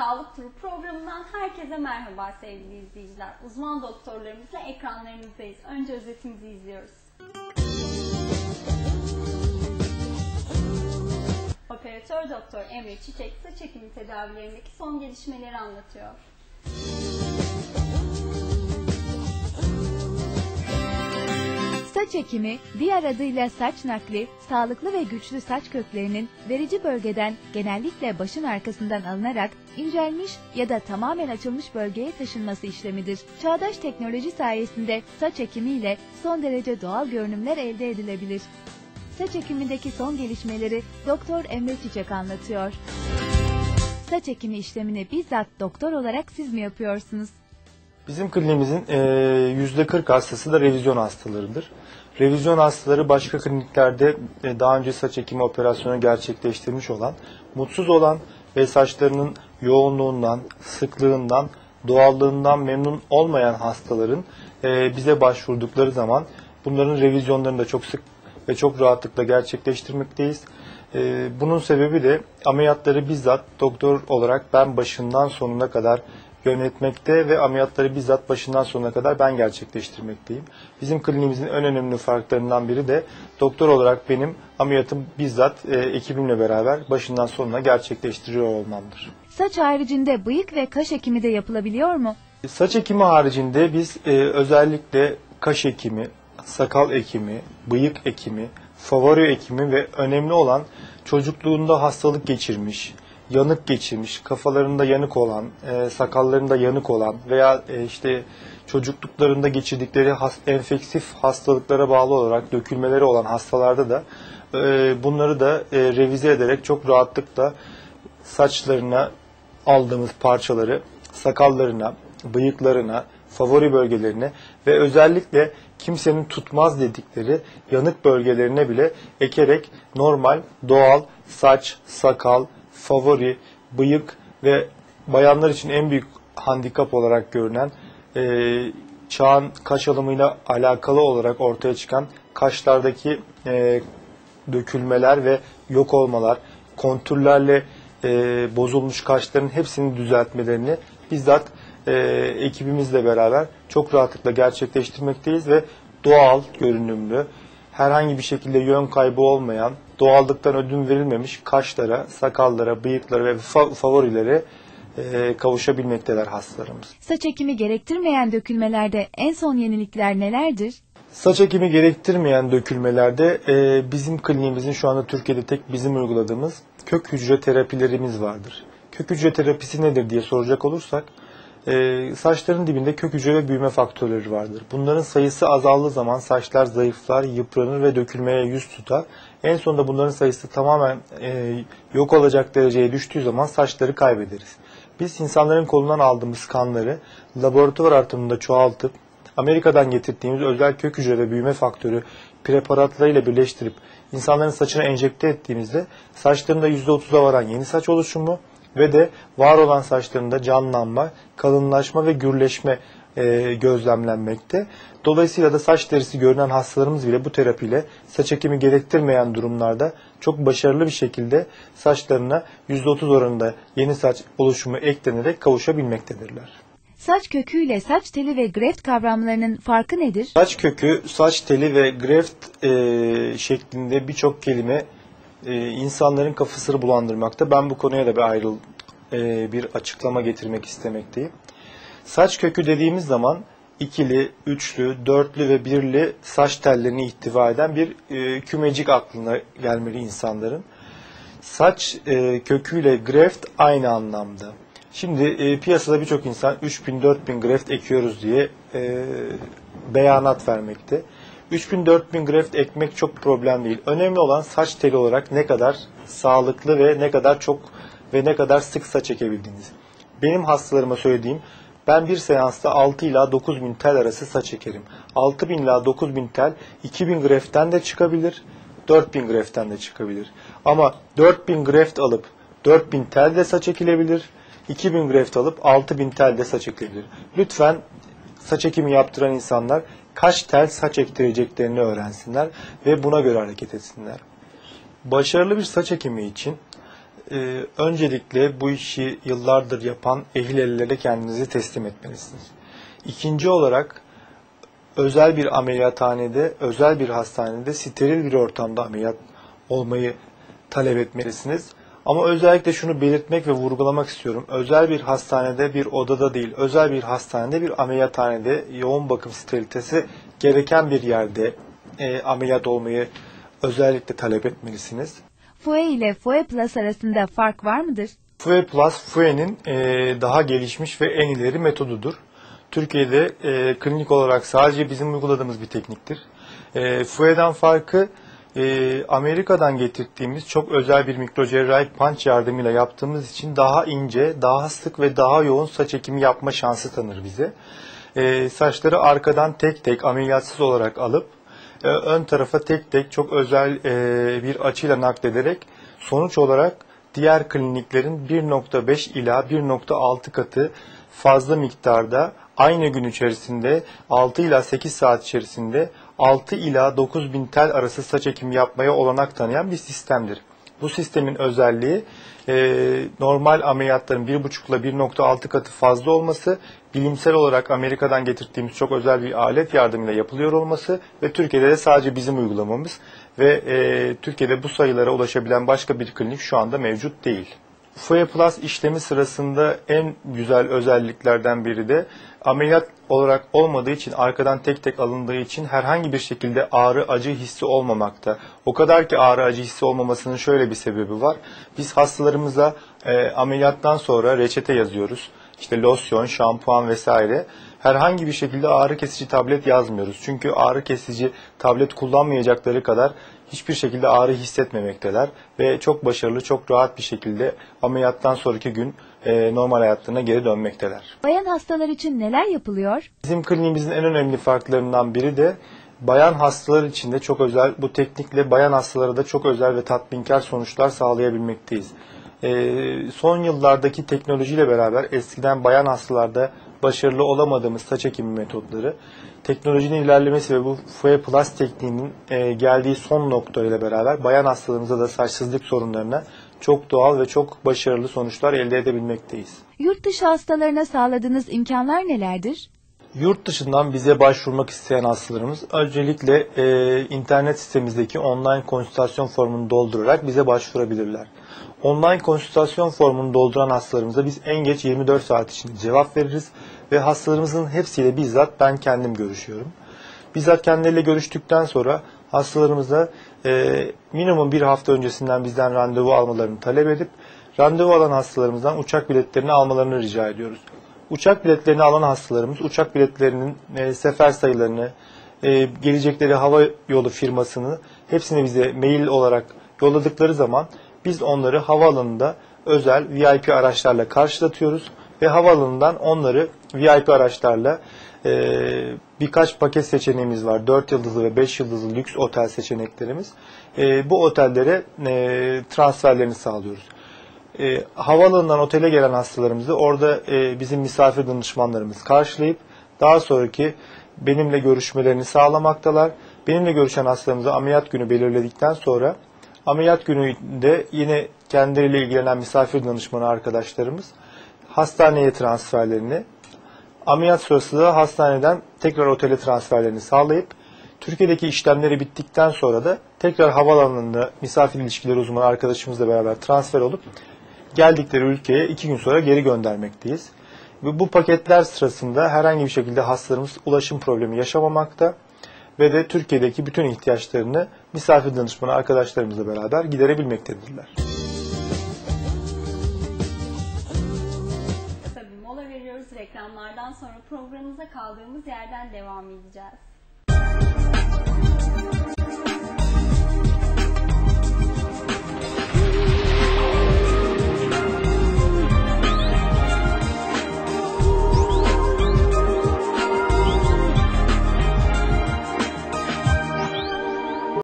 Otur programından herkese merhaba sevgili izleyiciler. Uzman doktorlarımızla ekranlarınızdayız. Önce özetimizi izliyoruz. Operatör Doktor Emre Çiçek saç ekimi tedavilerindeki son gelişmeleri anlatıyor. Saç ekimi, diğer adıyla saç nakli, sağlıklı ve güçlü saç köklerinin verici bölgeden genellikle başın arkasından alınarak incelmiş ya da tamamen açılmış bölgeye taşınması işlemidir. Çağdaş teknoloji sayesinde saç ekimiyle son derece doğal görünümler elde edilebilir. Saç ekimindeki son gelişmeleri Doktor Emre Çiçek anlatıyor. Saç ekimi işlemini bizzat doktor olarak siz mi yapıyorsunuz? Bizim kliniğimizin e, %40 hastası da revizyon hastalarıdır. Revizyon hastaları başka kliniklerde e, daha önce saç ekimi operasyonu gerçekleştirmiş olan, mutsuz olan ve saçlarının yoğunluğundan, sıklığından, doğallığından memnun olmayan hastaların e, bize başvurdukları zaman bunların revizyonlarını da çok sık ve çok rahatlıkla gerçekleştirmekteyiz. E, bunun sebebi de ameliyatları bizzat doktor olarak ben başından sonuna kadar yönetmekte ve ameliyatları bizzat başından sonuna kadar ben gerçekleştirmekteyim. Bizim kliniğimizin en önemli farklarından biri de doktor olarak benim ameliyatım bizzat e, ekibimle beraber başından sonuna gerçekleştiriyor olmamdır. Saç haricinde bıyık ve kaş ekimi de yapılabiliyor mu? Saç ekimi haricinde biz e, özellikle kaş ekimi, sakal ekimi, bıyık ekimi, favori ekimi ve önemli olan çocukluğunda hastalık geçirmiş, yanık geçirmiş, kafalarında yanık olan, e, sakallarında yanık olan veya e, işte çocukluklarında geçirdikleri has, enfeksif hastalıklara bağlı olarak dökülmeleri olan hastalarda da e, bunları da e, revize ederek çok rahatlıkla saçlarına aldığımız parçaları sakallarına, bıyıklarına, favori bölgelerine ve özellikle kimsenin tutmaz dedikleri yanık bölgelerine bile ekerek normal, doğal saç, sakal, favori, bıyık ve bayanlar için en büyük handikap olarak görünen e, çağın kaş alımıyla alakalı olarak ortaya çıkan kaşlardaki e, dökülmeler ve yok olmalar, kontürlerle e, bozulmuş kaşların hepsini düzeltmelerini bizzat e, ekibimizle beraber çok rahatlıkla gerçekleştirmekteyiz ve doğal görünümlü, herhangi bir şekilde yön kaybı olmayan, doğallıktan ödün verilmemiş kaşlara, sakallara, bıyıklara ve fa- favorilere e, kavuşabilmekteler hastalarımız. Saç ekimi gerektirmeyen dökülmelerde en son yenilikler nelerdir? Saç ekimi gerektirmeyen dökülmelerde e, bizim kliniğimizin şu anda Türkiye'de tek bizim uyguladığımız kök hücre terapilerimiz vardır. Kök hücre terapisi nedir diye soracak olursak e, saçların dibinde kök hücre ve büyüme faktörleri vardır. Bunların sayısı azaldığı zaman saçlar zayıflar, yıpranır ve dökülmeye yüz tutar. En sonunda bunların sayısı tamamen e, yok olacak dereceye düştüğü zaman saçları kaybederiz. Biz insanların kolundan aldığımız kanları laboratuvar ortamında çoğaltıp Amerika'dan getirdiğimiz özel kök hücre ve büyüme faktörü preparatlarıyla birleştirip insanların saçına enjekte ettiğimizde saçlarında %30'a varan yeni saç oluşumu ve de var olan saçlarında canlanma, kalınlaşma ve gürleşme e, gözlemlenmekte. Dolayısıyla da saç derisi görünen hastalarımız bile bu terapiyle saç ekimi gerektirmeyen durumlarda çok başarılı bir şekilde saçlarına %30 oranında yeni saç oluşumu eklenerek kavuşabilmektedirler. Saç köküyle saç teli ve greft kavramlarının farkı nedir? Saç kökü, saç teli ve greft e, şeklinde birçok kelime e, insanların kafasını bulandırmakta. Ben bu konuya da bir ayrıl e, bir açıklama getirmek istemekteyim. Saç kökü dediğimiz zaman ikili, üçlü, dörtlü ve birli saç tellerini ihtiva eden bir e, kümecik aklına gelmeli insanların. Saç e, köküyle greft aynı anlamda. Şimdi e, piyasada birçok insan 3000-4000 greft ekiyoruz diye e, beyanat vermekte. 3000-4000 greft ekmek çok problem değil. Önemli olan saç teli olarak ne kadar sağlıklı ve ne kadar çok ve ne kadar sık saç ekebildiğiniz. Benim hastalarıma söylediğim ben bir seansta 6 ila 9000 tel arası saç ekerim. 6000 ila 9000 tel 2000 greften de çıkabilir, 4000 greften de çıkabilir. Ama 4000 greft alıp 4000 tel de saç ekilebilir. 2000 greft alıp 6000 tel de saç ekilebilir. Lütfen saç ekimi yaptıran insanlar kaç tel saç ektireceklerini öğrensinler ve buna göre hareket etsinler. Başarılı bir saç ekimi için e, öncelikle bu işi yıllardır yapan ehil ellere kendinizi teslim etmelisiniz. İkinci olarak özel bir ameliyathanede, özel bir hastanede steril bir ortamda ameliyat olmayı talep etmelisiniz. Ama özellikle şunu belirtmek ve vurgulamak istiyorum. Özel bir hastanede bir odada değil, özel bir hastanede bir ameliyathanede yoğun bakım sterilitesi gereken bir yerde e, ameliyat olmayı özellikle talep etmelisiniz. FUE ile FUE Plus arasında fark var mıdır? FUE Plus, FUE'nin e, daha gelişmiş ve en ileri metodudur. Türkiye'de e, klinik olarak sadece bizim uyguladığımız bir tekniktir. E, FUE'den farkı e, Amerika'dan getirdiğimiz çok özel bir mikrocerrahi punch yardımıyla yaptığımız için daha ince, daha sık ve daha yoğun saç ekimi yapma şansı tanır bize. E, saçları arkadan tek tek ameliyatsız olarak alıp e, ön tarafa tek tek çok özel e, bir açıyla naklederek sonuç olarak diğer kliniklerin 1.5 ila 1.6 katı fazla miktarda aynı gün içerisinde 6 ila 8 saat içerisinde 6 ila 9 bin tel arası saç ekimi yapmaya olanak tanıyan bir sistemdir. Bu sistemin özelliği e, normal ameliyatların 1,5 ile 1.6 katı fazla olması, bilimsel olarak Amerika'dan getirdiğimiz çok özel bir alet yardımıyla yapılıyor olması ve Türkiye'de de sadece bizim uygulamamız ve e, Türkiye'de bu sayılara ulaşabilen başka bir klinik şu anda mevcut değil. FUE Plus işlemi sırasında en güzel özelliklerden biri de ameliyat olarak olmadığı için arkadan tek tek alındığı için herhangi bir şekilde ağrı acı hissi olmamakta. O kadar ki ağrı acı hissi olmamasının şöyle bir sebebi var. Biz hastalarımıza e, ameliyattan sonra reçete yazıyoruz. İşte losyon, şampuan vesaire. Herhangi bir şekilde ağrı kesici tablet yazmıyoruz. Çünkü ağrı kesici tablet kullanmayacakları kadar hiçbir şekilde ağrı hissetmemekteler ve çok başarılı, çok rahat bir şekilde ameliyattan sonraki gün e, normal hayatlarına geri dönmekteler. Bayan hastalar için neler yapılıyor? Bizim kliniğimizin en önemli farklarından biri de bayan hastalar için de çok özel, bu teknikle bayan hastalara da çok özel ve tatminkar sonuçlar sağlayabilmekteyiz. Ee, son yıllardaki teknolojiyle beraber eskiden bayan hastalarda başarılı olamadığımız saç ekimi metotları, teknolojinin ilerlemesi ve bu FUE Plus tekniğinin e, geldiği son noktayla beraber bayan hastalarımıza da saçsızlık sorunlarına çok doğal ve çok başarılı sonuçlar elde edebilmekteyiz. Yurt dışı hastalarına sağladığınız imkanlar nelerdir? Yurt dışından bize başvurmak isteyen hastalarımız öncelikle e, internet sitemizdeki online konsültasyon formunu doldurarak bize başvurabilirler. Online konsültasyon formunu dolduran hastalarımıza biz en geç 24 saat içinde cevap veririz ve hastalarımızın hepsiyle bizzat ben kendim görüşüyorum. Bizzat kendileriyle görüştükten sonra hastalarımıza e, minimum bir hafta öncesinden bizden randevu almalarını talep edip randevu alan hastalarımızdan uçak biletlerini almalarını rica ediyoruz. Uçak biletlerini alan hastalarımız uçak biletlerinin e, sefer sayılarını, e, gelecekleri hava yolu firmasını hepsini bize mail olarak yolladıkları zaman biz onları havaalanında özel VIP araçlarla karşılatıyoruz ve havaalanından onları VIP araçlarla e, birkaç paket seçeneğimiz var. 4 yıldızlı ve 5 yıldızlı lüks otel seçeneklerimiz. E, bu otellere e, transferlerini sağlıyoruz. E, havaalanından otele gelen hastalarımızı orada e, bizim misafir danışmanlarımız karşılayıp daha sonraki benimle görüşmelerini sağlamaktalar. Benimle görüşen hastalarımıza ameliyat günü belirledikten sonra ameliyat gününde yine kendileriyle ilgilenen misafir danışmanı arkadaşlarımız hastaneye transferlerini, ameliyat sırası da hastaneden tekrar otele transferlerini sağlayıp Türkiye'deki işlemleri bittikten sonra da tekrar havaalanında misafir ilişkileri uzmanı arkadaşımızla beraber transfer olup geldikleri ülkeye iki gün sonra geri göndermekteyiz. Ve bu paketler sırasında herhangi bir şekilde hastalarımız ulaşım problemi yaşamamakta ve de Türkiye'deki bütün ihtiyaçlarını misafir danışmanı arkadaşlarımızla beraber giderebilmektedirler. Bir mola veriyoruz. Reklamlardan sonra programımıza kaldığımız yerden devam edeceğiz.